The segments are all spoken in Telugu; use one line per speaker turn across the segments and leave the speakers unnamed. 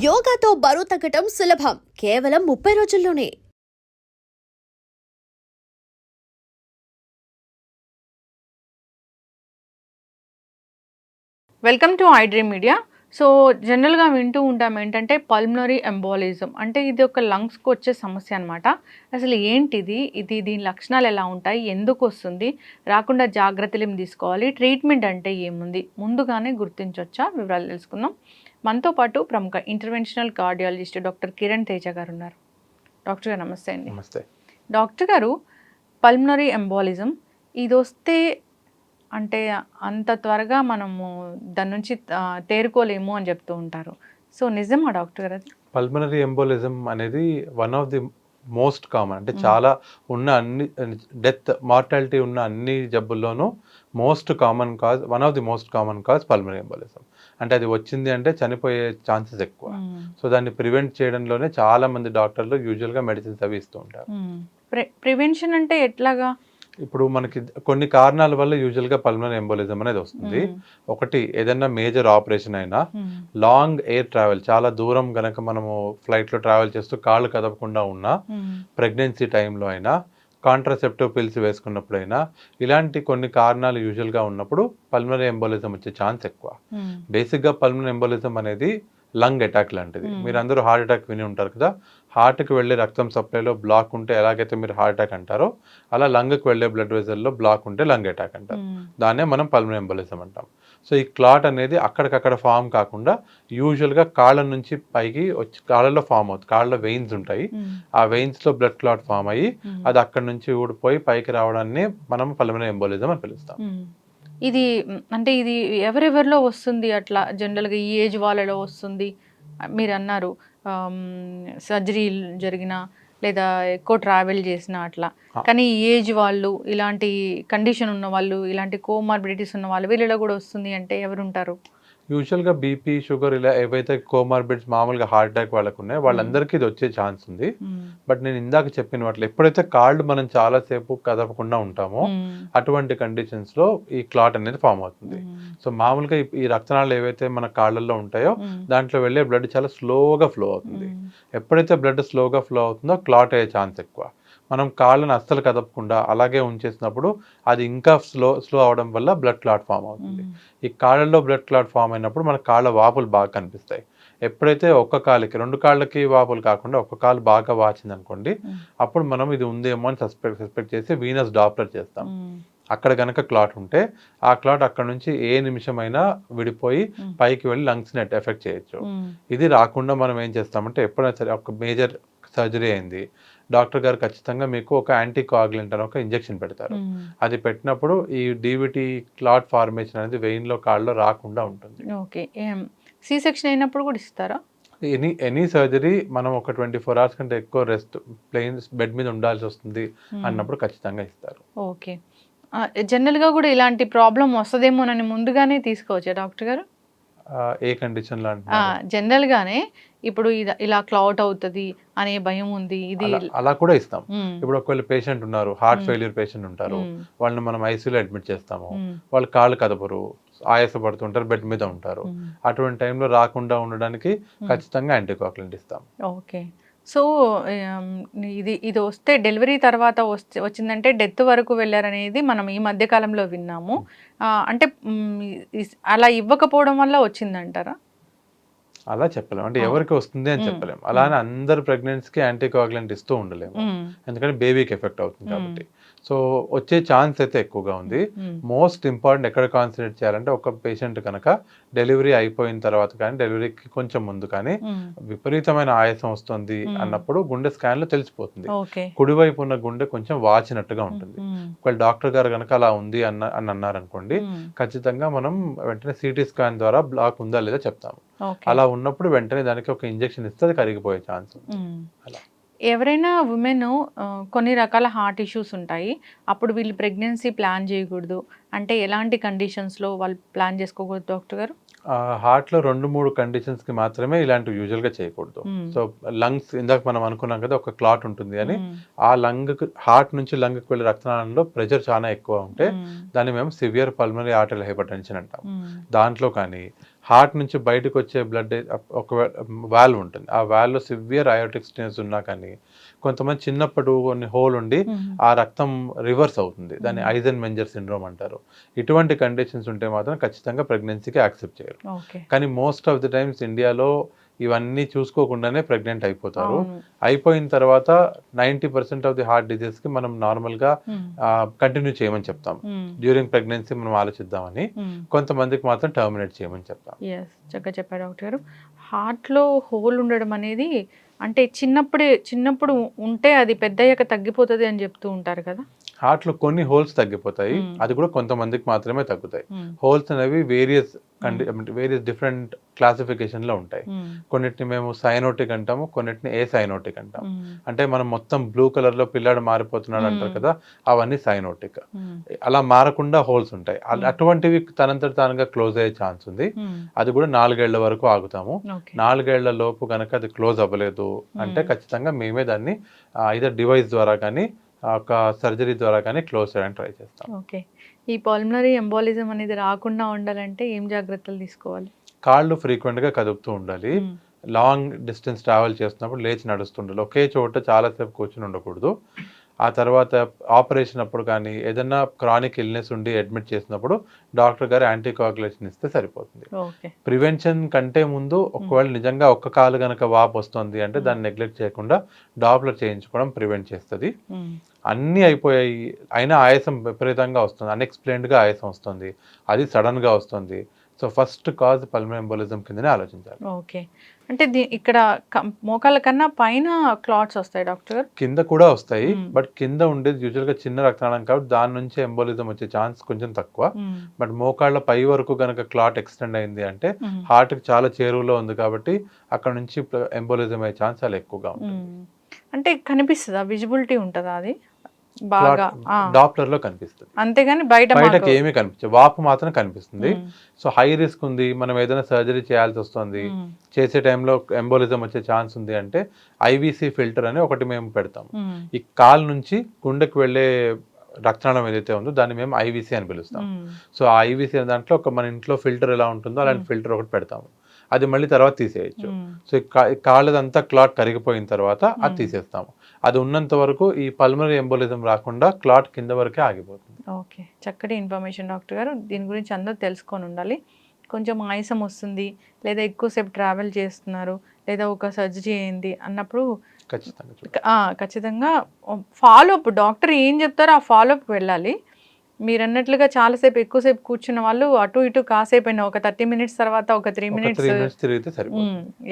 యోగాతో బరువు తగ్గటం సులభం. కేవలం ముప్పై రోజుల్లోనే.
Welcome to iDream media. So జనరల్గా వింటూ ఉంటాం ఏంటంటే పల్మనరీ ఎంబోలిజం. అంటే ఇది ఒక లంగ్స్కి వచ్చే సమస్య అనమాట అసలు ఏంటిది? ఇది దీని లక్షణాలు ఎలా ఉంటాయి? ఎందుకు వస్తుంది? రాకుండా జాగ్రత్తలు ఏం తీసుకోవాలి. ట్రీట్మెంట్ అంటే ఏముంది? ముందుగానే గుర్తించవచ్చా వివరాలు తెలుసుకుందాం. మనతో పాటు ప్రముఖ interventional cardiologist doctor Kiran Teja garu ఉన్నారు డాక్టర్ గారు నమస్తే అండి.
నమస్తే.
డాక్టర్ గారు పల్మనరీ ఎంబాలిజం ఇది వస్తే అంటే అంత త్వరగా మనము దాని నుంచి తేరుకోలేము అని చెప్తూ ఉంటారు. సో నిజమా డాక్టర్ గారు అది?
పల్మనరీ ఎంబోలిజం అనేది one of the most common అంటే చాలా ఉన్న అన్ని డెత్ మార్టాలిటీ ఉన్న అన్ని జబ్బుల్లోనూ most common cause one of the most common cause pulmonary embolism అంటే అది వచ్చింది అంటే చనిపోయే ఛాన్సెస్ ఎక్కువ. సో దాన్ని ప్రివెంట్ చేయడంలోనే చాలా మంది డాక్టర్లు యూజువల్గా మెడిసిన్స్ అవి ఇస్తూ ఉంటారు.
ప్రివెన్షన్ అంటే ఎట్లాగా?
ఇప్పుడు మనకి కొన్ని కారణాల వల్ల యూజువల్గా పల్మనరీ ఎంబోలిజం అనేది వస్తుంది. ఒకటి ఏదైనా మేజర్ ఆపరేషన్ అయినా. లాంగ్ ఎయిర్ ట్రావెల్ చాలా దూరం గనక మనము ఫ్లైట్లో ట్రావెల్ చేస్తూ కాళ్ళు కదపకుండా ఉన్నా. ప్రెగ్నెన్సీ టైంలో అయినా కాంట్రాసెప్టివ్ పిల్స్ వేసుకున్నప్పుడైనా ఇలాంటి కొన్ని కారణాలు యూజువల్గా ఉన్నప్పుడు పల్మనరీ ఎంబోలిజం వచ్చే ఛాన్స్ ఎక్కువ
మ్మ్.
బేసిక్గా పల్మనరీ ఎంబోలిజం అనేది లంగ్ అటాక్ లాంటిది. మీరు అందరూ హార్ట్ అటాక్ విని ఉంటారు కదా హార్ట్కి వెళ్ళే రక్తం సప్లైలో బ్లాక్ ఉంటే ఎలాగైతే మీరు హార్ట్ అటాక్ అంటారో అలా లంగ్కి వెళ్ళే బ్లడ్ వెజల్లో బ్లాక్ ఉంటే లంగ్ అటాక్ అంటారు. దాన్నే మనం పల్మనరీ ఎంబోలిజం అంటాం సో ఈ క్లాట్ అనేది అక్కడికక్కడ ఫామ్ కాకుండా యూజువల్గా కాళ్ళ నుంచి పైకి వచ్చి కాళ్ళలో ఫామ్ అవుతుంది కాళ్ళలో వెయిన్స్ ఉంటాయి. ఆ వెయిన్స్లో బ్లడ్ క్లాట్ ఫామ్ అయ్యి. అది అక్కడ నుంచి ఊడిపోయి పైకి రావడాన్ని మనం పల్మనరీ ఎంబోలిజం అని పిలుస్తాం.
ఇది అంటే ఇది ఎవరెవరిలో వస్తుంది అట్లా జనరల్గా ఈ ఏజ్ వాళ్ళలో వస్తుంది మీరు అన్నారు సర్జరీ జరిగిన లేదా ఎక్కువ ట్రావెల్ చేసిన అట్లా. కానీ ఈ ఏజ్ వాళ్ళు ఇలాంటి కండిషన్ ఉన్న వాళ్ళు ఇలాంటి కోమార్బిడిటీస్ ఉన్న వాళ్ళు వీళ్ళలో కూడా వస్తుంది అంటే ఎవరుంటారు?
యూజువల్గా బీపీ షుగర్ ఇలా ఏవైతే కోమార్బిడ్స్ మామూలుగా హార్ట్ అటాక్ వాళ్ళకు ఉన్నాయో వాళ్ళందరికీ ఇది వచ్చే ఛాన్స్ ఉంది
మ్మ్.
బట్ నేను ఇందాక చెప్పిన వాటిలో ఎప్పుడైతే కాళ్ళు మనం చాలాసేపు కదపకుండా ఉంటామో
మ్మ్.
అటువంటి కండిషన్స్లో ఈ క్లాట్ అనేది ఫామ్ అవుతుంది. సో మామూలుగా ఈ- రక్తనాళాలు ఏవైతే మన కాళ్ళల్లో ఉంటాయో. దాంట్లో వెళ్ళే బ్లడ్ చాలా స్లోగా ఫ్లో అవుతుంది. ఎప్పుడైతే బ్లడ్ స్లోగా ఫ్లో అవుతుందో క్లాట్ అయ్యే ఛాన్స్ ఎక్కువ మనం కాళ్ళని అస్సలు కదపకుండా అలాగే ఉంచేసినప్పుడు అది ఇంకా స్లో స్లో అవడం వల్ల బ్లడ్ క్లాట్ ఫామ్ అవుతుంది. ఈ కాళ్ళల్లో బ్లడ్ క్లాట్ ఫామ్ అయినప్పుడు మన కాళ్ళ వాపులు బాగా కనిపిస్తాయి ఎప్పుడైతే ఒక్క కాలుకి రెండు కాళ్ళకి వాపులు కాకుండా ఒక్క కాలు బాగా వాచింది అనుకోండి. అప్పుడు మనం ఇది ఉందేమో అని సస్పెక్ట్ సస్పెక్ట్ చేసి వీనస్ డాప్లర్ చేస్తాం. అక్కడ గనక క్లాట్ ఉంటే ఆ క్లాట్ అక్కడ నుంచి ఏ నిమిషమైనా విడిపోయి. పైకి వెళ్ళి లంగ్స్ని ఎఫెక్ట్ చేయొచ్చు. ఇది రాకుండా మనం ఏం చేస్తామంటే ఎప్పుడైనా సరే ఒక మేజర్ సర్జరీ అయింది డాక్టర్ గారు ఖచ్చితంగా మీకు ఒక యాంటీ అని ఒక ఇంజెక్షన్ పెడతారు. అది పెట్టినప్పుడు ఈ డీవిటీ క్లాట్ ఫార్మేషన్ అనేది వెయిన్లో కాళ్ళలో రాకుండా ఉంటుంది.
ఓకే. సి సెక్షన్ అయినప్పుడు కూడా ఇస్తారా?
ఎనీ ఎనీ సర్జరీ మనం ఒక ట్వంటీ ఫోర్ అవర్స్ కంటే ఎక్కువ రెస్ట్ ప్లెయిన్ బెడ్ మీద ఉండాల్సి వస్తుంది. అన్నప్పుడు ఖచ్చితంగా ఇస్తారు.
ఓకే. జనరల్గా కూడా ఇలాంటి ప్రాబ్లం వస్తుందేమోనని ముందుగానే తీసుకోవచ్చా డాక్టర్ గారు?
ఏ కండిషన్లో
ఆ,
అంటున్నారు
జనరల్గానే ఇప్పుడు ఇలా క్లౌట్ అవుతుంది అనే భయం ఉంది ఇది
అలా- కూడా ఇస్తాం. ఇప్పుడు ఒకవేళ పేషెంట్ ఉన్నారు హార్ట్. ఫెయిల్యూర్ పేషెంట్ ఉంటారు. వాళ్ళని మనం ఐసీయూలో అడ్మిట్ చేస్తాము. వాళ్ళు కాళ్ళు కదపరు ఆయాసపడుతుంటారు బెడ్ మీద ఉంటారు. అటువంటి టైంలో రాకుండా ఉండడానికి. ఖచ్చితంగా యాంటీకోకులెంట్ ఇస్తాం
ఓకే సో ఇది ఇది వస్తే డెలివరీ తర్వాత వస్తే వచ్చిందంటే డెత్ వరకు వెళ్ళారనేది మనం ఈ మధ్య కాలంలో విన్నాము అంటే అలా ఇవ్వకపోవడం వల్ల వచ్చిందంటారా
అలా చెప్పలేము అంటే. ఎవరికి వస్తుంది అని. చెప్పలేము అలానే అందరు ప్రెగ్నెన్సీకి యాంటీకోగులెంట్ ఇస్తూ ఉండలేము. ఎందుకంటే బేబీకి ఎఫెక్ట్ అవుతుంది. కాబట్టి సో వచ్చే ఛాన్స్ అయితే ఎక్కువగా ఉంది. మోస్ట్ ఇంపార్టెంట్ ఎక్కడ కాన్సన్ట్రేట్ చేయాలంటే ఒక పేషెంట్ కనుక డెలివరీ అయిపోయిన తర్వాత కానీ డెలివరీకి కొంచెం ముందు కానీ. విపరీతమైన ఆయాసం వస్తుంది. అన్నప్పుడు గుండె స్కాన్లో తెలిసిపోతుంది
ఓకే
కుడివైపు ఉన్న గుండె కొంచెం వాచినట్టుగా ఉంటుంది. ఒకవేళ డాక్టర్ గారు కనుక అలా ఉంది అన్న అని అన్నారనుకోండి. ఖచ్చితంగా మనం వెంటనే సిటీ స్కాన్ ద్వారా బ్లాక్ ఉందా లేదా చెప్తాము అలా ఉన్నప్పుడు వెంటనే దానికి ఒక ఇంజెక్షన్ ఇస్తే అది కరిగిపోయే ఛాన్స్. అలా.
ఎవరైనా ఉమెన్ కొన్ని రకాల హార్ట్ ఇష్యూస్ ఉంటాయి అప్పుడు వీళ్ళు ప్రెగ్నెన్సీ ప్లాన్ చేయకూడదు అంటే ఎలాంటి కండిషన్స్లో వాళ్ళు ప్లాన్ చేసుకోకూడదు డాక్టర్ గారు
ఆ, heart లో రెండు మూడు కండిషన్స్కి మాత్రమే ఇలాంటివి యూజువల్గా చేయకూడదు. సో లంగ్స్ ఇందాక మనం అనుకున్నాం కదా ఒక క్లాట్ ఉంటుంది అని
మ్మ్.
ఆ లంగ్ హార్ట్ నుంచి లంగ్కి వెళ్ళే రక్తనాళంలో ప్రెషర్ చాలా ఎక్కువ ఉంటే
మ్మ్.
దాన్ని మేము severe pulmonary artery hypertension అంటాం. దాంట్లో కానీ హార్ట్ నుంచి బయటకు వచ్చే బ్లడ్ ఒక వాల్వ్ ఉంటుంది. ఆ వాల్వ్లో సివియర్ అయోటిక్ స్టెన్స్ ఉన్నా కానీ కొంతమంది చిన్నప్పుడు కొన్ని హోల్ ఉండి ఆ రక్తం రివర్స్ అవుతుంది. దాన్ని ఐజన్ మెంజర్ సిండ్రోమ్ అంటారు. ఇటువంటి కండిషన్స్ ఉంటే మాత్రం ఖచ్చితంగా ప్రెగ్నెన్సీకి యాక్సెప్ట్ చేయరు. కానీ మోస్ట్ ఆఫ్ ది టైమ్స్ ఇండియాలో ఇవన్నీ చూసుకోకుండానే ప్రెగ్నెంట్ అయిపోతారు. అయిపోయిన తర్వాత ninety percent of the heart డిజీస్కి మనం నార్మల్గా
మ్మ్.
కంటిన్యూ చేయమని చెప్తాం. డ్యూరింగ్ ప్రెగ్నెన్సీ మనం ఆలోచిద్దామని. కొంతమందికి మాత్రం టర్మినేట్ చేయమని చెప్తాం
చక్కగా చెప్పారు డాక్టర్ గారు హార్ట్లో హోల్ ఉండడం అనేది అంటే చిన్నప్పుడే చిన్నప్పుడు ఉంటే అది పెద్దయ్యాక తగ్గిపోతుంది అని చెప్తూ ఉంటారు కదా
హార్ట్లో కొన్ని హోల్స్ తగ్గిపోతాయి. అది కూడా కొంతమందికి మాత్రమే తగ్గుతాయి. హోల్స్ అనేవి వేరియస్ కండి వేరియస్ డిఫరెంట్ క్లాసిఫికేషన్లో ఉంటాయి. కొన్నిటిని మేము సైనోటిక్ అంటాము కొన్నిటిని ఏ సైనోటిక్ అంటాం. అంటే మనం మొత్తం బ్లూ కలర్లో పిల్లాడు మారిపోతున్నాడు అంటారు. కదా అవన్నీ సైనోటిక్. అలా మారకుండా హోల్స్ ఉంటాయి. అటువంటివి తనంతట తానుగా క్లోజ్ అయ్యే ఛాన్స్ ఉంది. అది కూడా నాలుగేళ్ళ వరకు ఆగుతాము నాలుగేళ్ళ లోపు కనుక అది క్లోజ్ అవ్వలేదు అంటే. ఖచ్చితంగా మేమే దాన్ని ఇదర్ డివైస్ ద్వారా కానీ ఒక సర్జరీ ద్వారా కానీ క్లోజ్ చేయడానికి ట్రై చేస్తాం.
ఓకే. ఈ పల్మనరీ ఎంబాలిజం అనేది రాకుండా ఉండాలంటే ఏం జాగ్రత్తలు తీసుకోవాలి?
కాళ్ళు ఫ్రీక్వెంట్గా కదుపుతూ ఉండాలి. లాంగ్ డిస్టెన్స్ ట్రావెల్ చేస్తున్నప్పుడు లేచి నడుస్తుండాలి. ఒకే చోట చాలాసేపు కూర్చుని ఉండకూడదు. ఆ తర్వాత ఆపరేషన్ అప్పుడు కానీ ఏదైనా క్రానిక్ ఇల్నెస్ ఉండి అడ్మిట్ చేసినప్పుడు డాక్టర్ గారు యాంటీకోయాగులేషన్ ఇస్తే సరిపోతుంది. ప్రివెన్షన్ కంటే ముందు ఒకవేళ నిజంగా ఒక్క కాలు కనుక వాపు వస్తుంది అంటే దాన్ని నెగ్లెక్ట్ చేయకుండా డాప్లర్ చేయించుకోవడం ప్రివెంట్ చేస్తుంది. అన్నీ అయిపోయాయి. అయినా ఆయాసం విపరీతంగా వస్తుంది. అన్ఎక్స్ప్లెయిన్డ్గా ఆయాసం వస్తుంది. అది సడన్గా వస్తుంది. So first cause pulmonary embolism కిందనే ఆలోచించాలి
ఓకే అంటే ఇక్కడ కం- మోకాళ్ళ కన్నా పైన క్లాట్స్ వస్తాయి డాక్టర్
కింద కూడా వస్తాయి. బట్ కింద ఉండేది యూజువల్గా చిన్న రక్తనాళం కాబట్టి దాని నుంచి ఎంబోలిజం వచ్చే ఛాన్స్ కొంచెం తక్కువ. బట్ మోకాళ్ళ పై వరకు కనుక క్లాట్ ఎక్స్టెండ్ అయింది అంటే
మ్మ్.
హార్ట్కి చాలా చేరువలో ఉంది కాబట్టి అక్కడ నుంచి ఎంబోలిజం అయ్యే ఛాన్స్ చాలా ఎక్కువగా ఉంటుంది.
అంటే కనిపిస్తుందా విజిబిలిటీ ఉంటుందా అది బాగా.
డాప్లర్లో కనిపిస్తుంది
అంతేగాని బయట
బయటకి ఏమీ కనిపించదు వాపు మాత్రం కనిపిస్తుంది. సో హై రిస్క్ ఉంది మనం ఏదైనా సర్జరీ చేయాల్సి వస్తుంది. చేసే టైంలో ఎంబోలిజం వచ్చే ఛాన్స్ ఉంది అంటే ఐవీసీ ఫిల్టర్ అని ఒకటి మేము పెడతాం. ఈ కాల్ నుంచి గుండెకి వెళ్ళే రక్తనాళం ఏదైతే ఉందో దాన్ని మేము ఐవీసీ అని పిలుస్తాం. సో ఆ ఐవీసీ అనే దాంట్లో ఒక మన ఇంట్లో ఫిల్టర్ ఎలా ఉంటుందో అలాంటి ఫిల్టర్ ఒకటి పెడతాము అది మళ్ళీ తర్వాత తీసేయచ్చు. సో కాళ్ళదంతా క్లాట్ కరిగిపోయిన తర్వాత అది. తీసేస్తాము. అది ఉన్నంత వరకు ఈ పల్మనరీ ఎంబోలిజం రాకుండా క్లాట్ కింద వరకే ఆగిపోతుంది.
ఓకే. చక్కటి ఇన్ఫర్మేషన్ డాక్టర్ గారు. దీని గురించి అందరూ తెలుసుకొని ఉండాలి. కొంచెం ఆయాసం వస్తుంది లేదా ఎక్కువసేపు ట్రావెల్ చేస్తున్నారు లేదా ఒక సర్జరీ అయింది అన్నప్పుడు
ఖచ్చితంగా
ఖచ్చితంగా ఫాలో అప్ డాక్టర్ ఏం చెప్తారో ఆ ఫాలో అప్ వెళ్ళాలి. మీరు అన్నట్లుగా చాలాసేపు ఎక్కువసేపు కూర్చున్న వాళ్ళు అటు ఇటు కాసేపు అయినా ఒక థర్టీ మినిట్స్ తర్వాత ఒక త్రీ మినిట్స్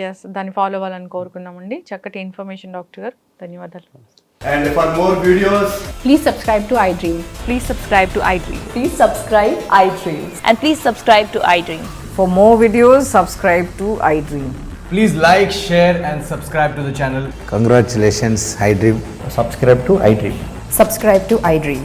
ఎస్ దాన్ని ఫాలో అవ్వాలని కోరుకున్నామండి చక్కటి ఇన్ఫర్మేషన్ డాక్టర్ గారు ధన్యవాదాలు
And for more videos,
Please subscribe to iDream.
Please subscribe to iDream.
Please subscribe iDream.
And please subscribe to iDream.
For more videos, subscribe to iDream.
please like, share, and subscribe to the channel.
Congratulations, iDream.
subscribe to iDream.
Subscribe to iDream.